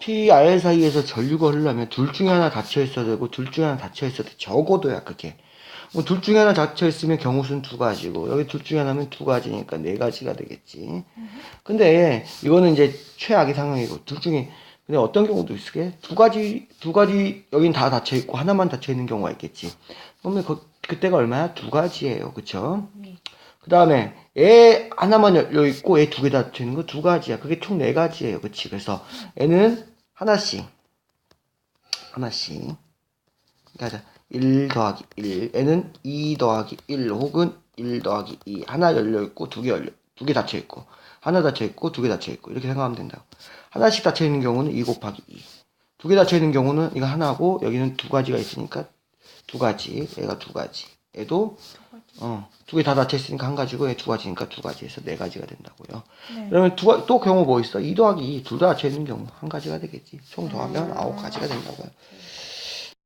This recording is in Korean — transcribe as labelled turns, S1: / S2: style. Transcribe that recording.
S1: P, R 사이에서 전류가 흐르려면 둘 중에 하나 닫혀 있어야 되고 둘 중에 하나 닫혀 있어야 돼. 적어도야 그게. 뭐 둘 중에 하나 닫혀 있으면 경우수는 두 가지고 여기 둘 중에 하나면 두 가지니까 네 가지가 되겠지. 근데 이거는 이제 최악의 상황이고 둘 중에 근데 어떤 경우도 있게 두 가지 두 가지 여긴 다 닫혀 있고 하나만 닫혀 있는 경우가 있겠지. 그러면 그, 그때가 얼마야? 두 가지예요. 그쵸?
S2: 네.
S1: 그 다음에 애 하나만 열려 있고 애 두개 닫혀 있는 거 두 가지야. 그게 총 네 가지예요. 그치? 그래서 애는 하나씩 하나씩 가자. 1 더하기 1 애는 2 더하기 1 혹은 1 더하기 2 하나 열려 있고 두 개 열려 두 개 닫혀 있고 하나 닫혀 있고 두 개 닫혀 있고 이렇게 생각하면 된다고. 하나씩 닫혀 있는 경우는 2 곱하기 2. 두 개 닫혀 있는 경우는 이거 하나고 여기는 두 가지가 있으니까 두 가지. 얘가 두 가지. 얘도 어, 두 개 다 닫혀 있으니까 한 가지고 얘두 가지니까 두 가지에서 네 가지가 된다고요.
S2: 네.
S1: 그러면 두, 가- 또 경우 뭐 있어? 2 더하기 2, 둘 다 닫혀 있는 경우 한 가지가 되겠지. 총 더하면 아홉 가지가 된다고요.